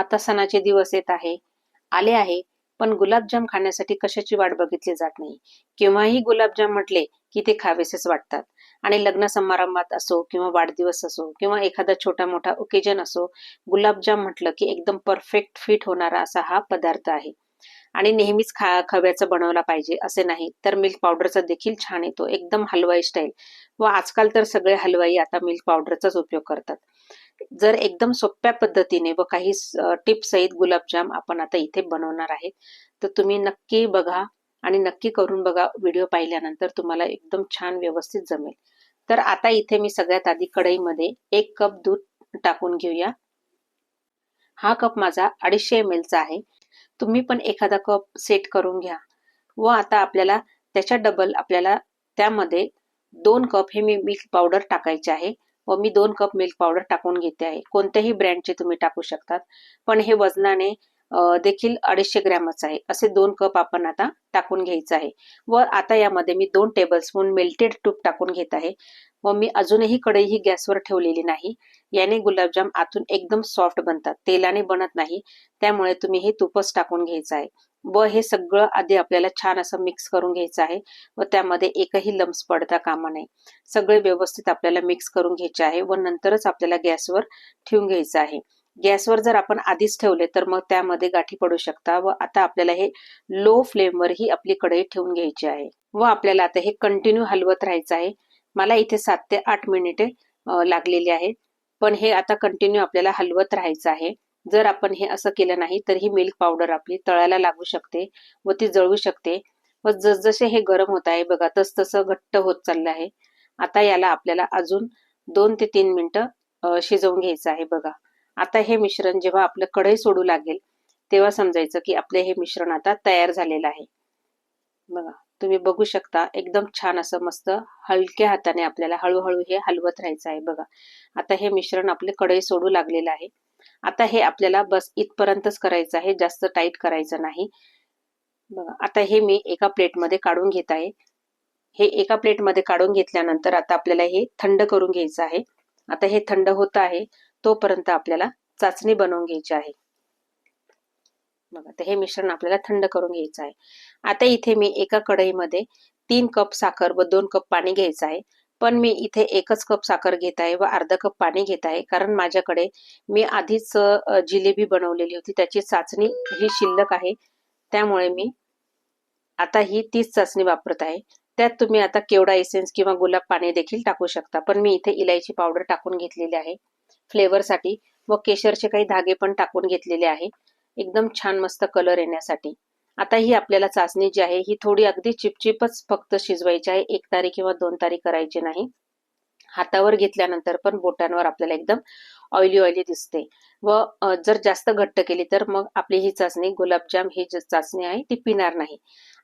आता सणाचे दिवस येत आहे आले आहे पण गुलाबजाम खाण्यासाठी कशाची वाट बघितली जात नाही. केव्हाही गुलाबजाम म्हटले की ते खावेसेच वाटतात. आणि लग्न समारंभात असो किंवा वाढदिवस असो किंवा एखादा छोटा मोठा ओकेजन असो गुलाबजाम म्हटलं की एकदम परफेक्ट फिट होणारा असा हा पदार्थ आहे. आणि नेहमीच खा खव्याचं बनवला पाहिजे असे नाही तर मिल्क पावडरचा देखील छान येतो. एकदम हलवाई स्टाईल व आजकाल तर सगळे हलवाई आता मिल्क पावडरचाच उपयोग करतात. जर एकदम सोप्या पद्धतीने व काही टिप्स सहित गुलाबजाम आपण आता इथे बनवणार आहे तर तुम्ही नक्की बघा आणि नक्की करून बघा व्हिडिओ पाहिल्यानंतर तुम्हाला एकदम छान व्यवस्थित जमेल. तर आता इथे मी सगळ्यात आधी कढईमध्ये एक कप दूध टाकून घेऊया. हा कप माझा अडीचशे एम एलचा आहे. तुम्ही पण एखादा कप सेट करून घ्या व आता आपल्याला त्याच्या डबल आपल्याला त्यामध्ये दोन कप हे मी मिल्क पावडर टाकायचे आहे. व मी दोन कप मिल्क पावडर टाकून घेते आहे. कोणत्याही ब्रँडचे तुम्ही टाकू शकतात. पण हे वजनाने देखील अडीचशे ग्रॅमच आहे. असे दोन कप आपण आता टाकून घ्यायचं आहे. व आता यामध्ये मी दोन टेबलस्पून मेल्टेड तूप टाकून घेत आहे. व मी अजूनही कढई ही गॅसवर ठेवलेली नाही. याने गुलाबजाम आतून एकदम सॉफ्ट बनतात. तेलाने बनत नाही. त्यामुळे तुम्ही हे तुपच टाकून घ्यायचं आहे. व हे सगळं आधी आपल्याला छान असं मिक्स करून घ्यायचं आहे. व त्यामध्ये एकही लम्स पडता कामा नये. सगळे व्यवस्थित आपल्याला मिक्स करून घ्यायचे आहे व नंतरच आपल्याला गॅसवर ठेवून घ्यायचं आहे. गॅसवर जर आपण आधीच ठेवले तर मग त्यामध्ये गाठी पडू शकता व आता आपल्याला हे लो फ्लेमवर ही आपली कढई ठेवून घ्यायची आहे. व आपल्याला आता हे कंटिन्यू हलवत राहायचं आहे. मला इथे सात ते आठ मिनिटे लागलेली आहेत. पण हे आता कंटिन्यू आपल्याला हलवत राहायचं आहे. जर आपण हे असं केलं नाही तर ही मिल्क पावडर आपली तळायला लागू शकते व ती जळू शकते. व जसजसे हे गरम होत आहे बघा तस तसं घट्ट होत चाललं आहे. आता याला आपल्याला अजून दोन ते तीन मिनटं शिजवून घ्यायचं आहे बघा. आता हे मिश्रण जेव्हा आपलं कढई सोडू लागेल तेव्हा समजायचं की आपले हे मिश्रण आता तयार झालेलं आहे. बघा तुम्ही बघू शकता एकदम छान असं मस्त हलक्या हाताने आपल्याला हळूहळू हे हलवत राहायचं आहे बघा. आता हे मिश्रण आपले कढई सोडू लागलेलं आहे. आता हे आपल्याला बस इथपर्यंतच करायचं आहे जास्त टाईट करायचं नाही. बघा आता हे मी एका प्लेटमध्ये काढून घेत आहे. हे एका प्लेटमध्ये काढून घेतल्यानंतर आता आपल्याला हे थंड करून घ्यायचं आहे. आता हे थंड होत आहे तोपर्यंत आपल्याला चाचणी बनवून घ्यायची आहे. बघा तर हे मिश्रण आपल्याला थंड करून घ्यायचं आहे. आता इथे मी एका कढईमध्ये तीन कप साखर व दोन कप पाणी घ्यायचं आहे. पण मी इथे एकच कप साखर घेत आहे व अर्धा कप पाणी घेत आहे. कारण माझ्याकडे मी आधीच जिलेबी बनवलेली होती. त्याची चाचणी ही शिल्लक आहे. त्यामुळे मी आता ही तीच चाचणी वापरत आहे. त्यात तुम्ही आता केवडा एसेन्स किंवा गुलाब पाणी देखील टाकू शकता. पण मी इथे इलायची पावडर टाकून घेतलेली आहे. फ्लेवरसाठी व केशरचे काही धागे पण टाकून घेतलेले आहे. एकदम छान मस्त कलर येण्यासाठी. आता ही आपल्याला चाचणी जी आहे ही थोडी अगदी चिपचिपच फक्त शिजवायची आहे. एक तारी किंवा दोन तारी करायची नाही. हातावर घेतल्यानंतर पण बोटांवर आपल्याला एकदम ऑइली ऑइली दिसते. व जर जास्त घट्ट केली तर मग आपली ही चाचणी गुलाबजाम ही जी चाचणी आहे ती पिणार नाही.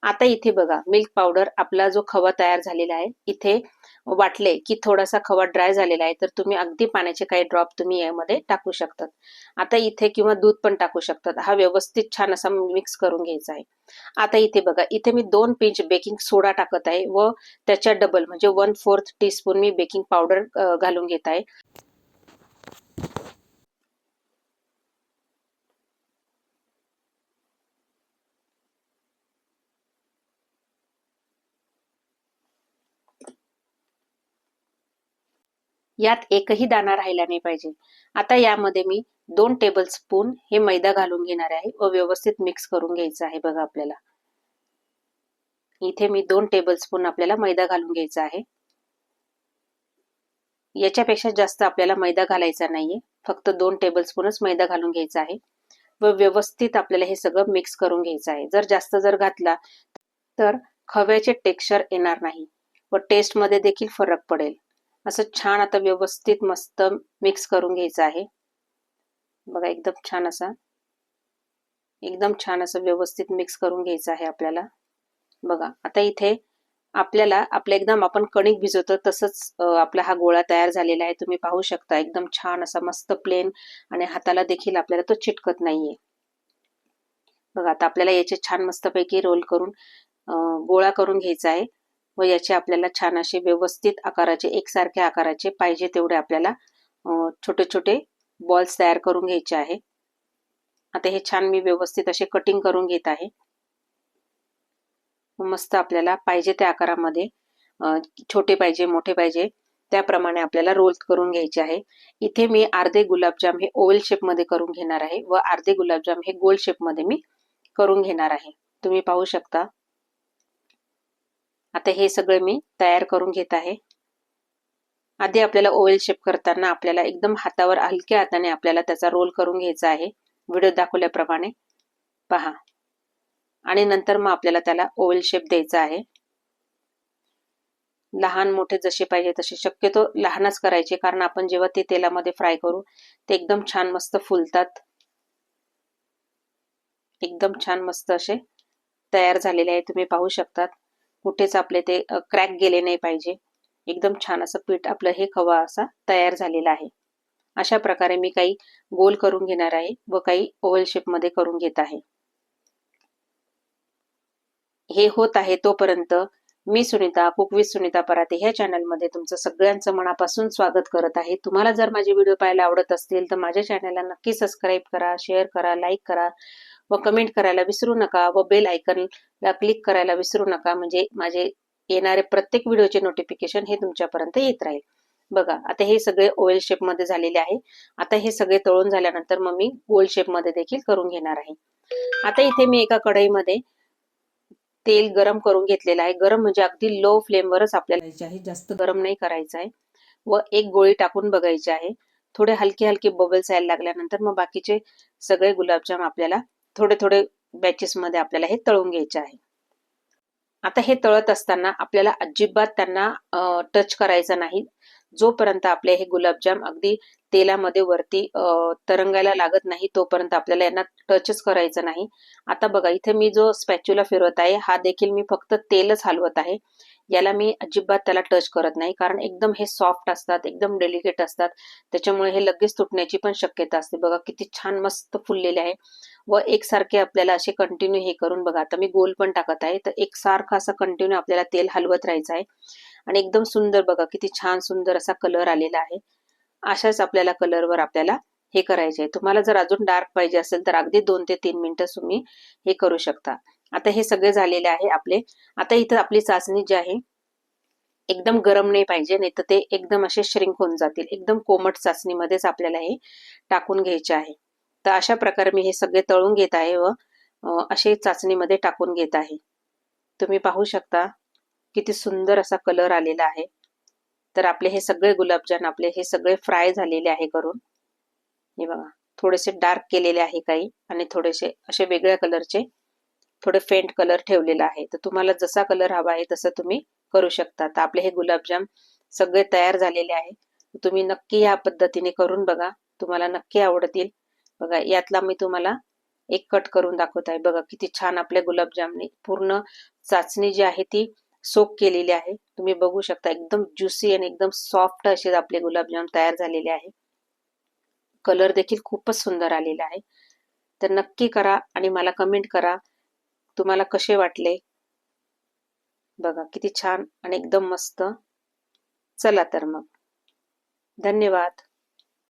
आता इथे बघा मिल्क पावडर आपला जो खवा तयार झालेला आहे इथे वाटले की थोडासा खवा ड्राय झालेला आहे तर तुम्ही अगदी पाण्याचे काही ड्रॉप तुम्ही यामध्ये टाकू शकतात. आता इथे किंवा दूध पण टाकू शकतात. हा व्यवस्थित छान असा मिक्स करून घ्यायचा आहे. आता इथे बघा इथे मी दोन पिंच बेकिंग सोडा टाकत आहे व त्याच्या डबल म्हणजे वन फोर्थ टीस्पून मी बेकिंग पावडर घालून घेत आहे. यात एकही दाणा राहिला नाही पाहिजे. आता यामध्ये मी दोन टेबल स्पून हे मैदा घालून घेणार आहे व व्यवस्थित मिक्स करून घ्यायचं आहे बघा आपल्याला. इथे मी दोन टेबल स्पून आपल्याला मैदा घालून घ्यायचा आहे. याच्यापेक्षा जास्त आपल्याला मैदा घालायचा नाहीये. फक्त दोन टेबल स्पूनच मैदा घालून घ्यायचा आहे. व व्यवस्थित आपल्याला हे सगळं मिक्स करून घ्यायचं आहे. जर जास्त जर घातला तर खव्याचे टेक्स्चर येणार नाही व टेस्टमध्ये देखील फरक पडेल. असं छान आता व्यवस्थित मस्त मिक्स करून घ्यायचं आहे. बघा एकदम छान असा एकदम छान असं व्यवस्थित मिक्स करून घ्यायचं आहे आपल्याला. बघा आता इथे आपल्याला आपल्या एकदम आपण कणिक भिजवतो तसंच आपला हा गोळा तयार झालेला आहे. तुम्ही पाहू शकता एकदम छान असा मस्त प्लेन आणि हाताला देखील आपल्याला तो चिटकत नाहीये. बघा आता आपल्याला याचे छान मस्तपैकी रोल करून गोळा करून घ्यायचा आहे. व याचे आपल्याला छान असे व्यवस्थित आकाराचे एकसारख्या आकाराचे पाहिजे तेवढे आपल्याला छोटे छोटे बॉल्स तयार करून घ्यायचे आहे. आता हे छान मी व्यवस्थित असे कटिंग करून घेत आहे. मस्त आपल्याला पाहिजे त्या आकारामध्ये छोटे पाहिजे मोठे पाहिजे त्याप्रमाणे आपल्याला रोल करून घ्यायचे आहे. इथे मी अर्धे गुलाबजाम हे ओव्हल शेपमध्ये करून घेणार आहे व अर्धे गुलाबजाम हे गोल शेपमध्ये मी करून घेणार आहे. तुम्ही पाहू शकता. आता हे सगळं मी तयार करून घेत आहे. आधी आपल्याला ओवेल शेप करताना आपल्याला एकदम हातावर हलक्या हाताने आपल्याला त्याचा रोल करून घ्यायचा आहे. व्हिडिओ दाखवल्याप्रमाणे. पहा. आणि नंतर मग आपल्याला त्याला ओवेल शेप द्यायचा आहे. लहान मोठे जसे पाहिजे तसे. शक्यतो लहानच करायचे कारण आपण जेव्हा ते तेलामध्ये फ्राय करू ते एकदम छान मस्त फुलतात. एकदम छान मस्त असे तयार झालेले आहे. तुम्ही पाहू शकतात. कुठेच आपले ते क्रॅक गेले नाही पाहिजे. एकदम छान असं पीठ आपलं हे खवा असा तयार झालेला आहे. अशा प्रकारे मी काही गोल करून घेणार आहे व काही ओव्हल शेपमध्ये करून घेत आहे. हे होत आहे तोपर्यंत मी सुनीता कुकवी सुनीता पराते ह्या चॅनलमध्ये तुमचं सगळ्यांचं मनापासून स्वागत करत आहे. तुम्हाला जर माझे व्हिडिओ पाहायला आवडत असतील तर माझ्या चॅनलला नक्की सबस्क्राईब करा शेअर करा लाईक करा. व कमेंट करायला विसरू नका व बेल आयकनला क्लिक करायला विसरू नका. म्हणजे माझे येणारे प्रत्येक व्हिडिओचे नोटिफिकेशन हे तुमच्यापर्यंत येत राहील. बघा आता हे सगळे ओएल शेपमध्ये झालेले आहे. आता हे सगळे तळून झाल्यानंतर मग मी गोल शेपमध्ये देखील करून घेणार आहे. आता इथे मी एका कढईमध्ये तेल गरम करून घेतलेलं आहे. गरम म्हणजे अगदी लो फ्लेमवरच आपल्याला आहे. जास्त गरम नाही करायचं आहे. व एक गोळी टाकून बघायची आहे. थोडे हलके हलके बबल्स यायला लागल्यानंतर मग बाकीचे सगळे गुलाबजाम आपल्याला थोडे थोडे बॅचेस मध्ये आपल्याला हे तळून घ्यायचे आहे. आता हे तळत असताना आपल्याला अजिबात त्यांना टच करायचं नाही. जोपर्यंत आपले हे गुलाबजाम अगदी तेलामध्ये वरती तरंगायला लागत नाही तोपर्यंत आपल्याला यांना टचच करायचं नाही. आता बघा इथे मी जो स्पॅच्युला फिरवत आहे हा देखील मी फक्त तेलच हलवत आहे. याला मी अजिबात त्याला टच करत नाही कारण एकदम हे सॉफ्ट असतात एकदम डेलिकेट असतात. त्याच्यामुळे हे लगेच तुटण्याची पण शक्यता असते. बघा किती छान मस्त फुललेले आहे. व एकसारखे आपल्याला असे कंटिन्यू हे करून बघा. आता मी गोल पण टाकत आहे तर एकसारखा असं कंटिन्यू आपल्याला तेल हलवत राहायचं आहे. आणि एकदम सुंदर बघा किती छान सुंदर असा कलर आलेला आहे. अशाच आपल्याला कलरवर आपल्याला हे करायचे आहे. तुम्हाला जर अजून डार्क पाहिजे असेल तर अगदी दोन ते तीन मिनिटं तुम्ही हे करू शकता. आता हे सगळे झालेले आहे आपले. आता इथं आपली चाचणी जी आहे एकदम गरम नाही पाहिजे नाही तर ते एकदम असे श्रिंक होऊन जातील. एकदम कोमट चाचणीमध्येच आपल्याला हे टाकून घ्यायचे आहे. तर अशा प्रकारे मी हे सगळे तळून घेत आहे व असे चाचणीमध्ये टाकून घेत आहे. तुम्ही पाहू शकता. किती सुंदर असा कलर आलेला आहे. तर आपले हे सगळे गुलाबजाम आपले हे सगळे फ्राय झालेले आहे करून. हे बघा थोडेसे डार्क केलेले आहे काही आणि थोडेसे असे वेगळ्या कलरचे थोडे फेंट कलर ठेवलेला आहे. तर तुम्हाला जसा कलर हवा आहे तसं तुम्ही करू शकता. तर आपले हे गुलाबजाम सगळे तयार झालेले आहे. तुम्ही नक्की या पद्धतीने करून बघा. तुम्हाला नक्की आवडतील. बघा यातला मी तुम्हाला एक कट करून दाखवत आहे. बघा किती छान आपल्या गुलाबजामने पूर्ण चाचणी जी आहे ती सोक केलेली आहे. तुम्ही बघू शकता एकदम ज्युसी आणि एकदम सॉफ्ट असे आपले गुलाबजाम तयार झालेले आहे. कलर देखील खूपच सुंदर आलेला आहे. तर नक्की करा आणि मला कमेंट करा तुम्हाला कसे वाटले? बघा किती छान आणि एकदम मस्त. चला तर मग. धन्यवाद.